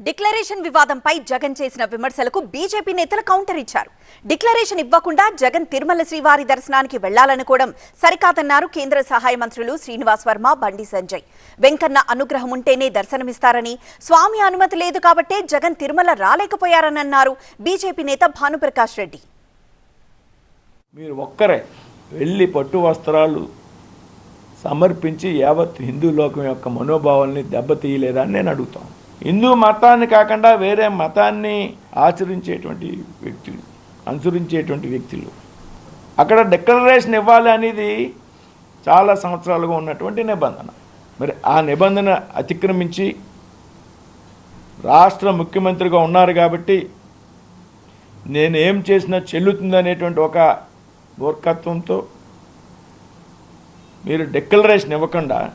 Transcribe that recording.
Declaration వివాదంపై జగన్ చేసిన విమర్శలకు బీజేపీ నేతలు కౌంటర్ ఇచ్చారు. డిక్లరేషన్ ఇవ్వకుండా జగన్ తిరుమల శ్రీవారి దర్శనానికి వెళ్ళాలనుకోవడం సరికాదన్నారు కేంద్ర సహాయ మంత్రులు శ్రీనివాస్ వర్మ బండి సంజయ్. వెంకన్న అనుగ్రహం ఉంటేనే దర్శనమిస్తారని స్వామి అనుమతి లేదు కాబట్టే జగన్ తిరుమల రాలేకపోయారని అన్నారు బీజేపీ నేత భానుప్రకాష్ రెడ్డి. మీరు ఒక్కరే వెళ్ళి పట్టు వస్త్రాలు సమర్పించి యావత్ హిందూ లోకం యొక్క మనోభావాల్ని దెబ్బతీయలేదా అని నేను అడుగుతాను. హిందూ మతాన్ని కాకుండా వేరే మతాన్ని ఆచరించేటువంటి వ్యక్తులు అనుసరించేటువంటి వ్యక్తులు. అక్కడ డిక్లరేషన్ ఇవ్వాలి అనేది చాలా సంవత్సరాలుగా ఉన్నటువంటి నిబంధన. మరి ఆ నిబంధన అతిక్రమించి రాష్ట్ర ముఖ్యమంత్రిగా ఉన్నారు కాబట్టి నేను ఏం చేసినా చెల్లుతుందనేటువంటి ఒక మూర్ఖత్వంతో మీరు డిక్లరేషన్ ఇవ్వకుండా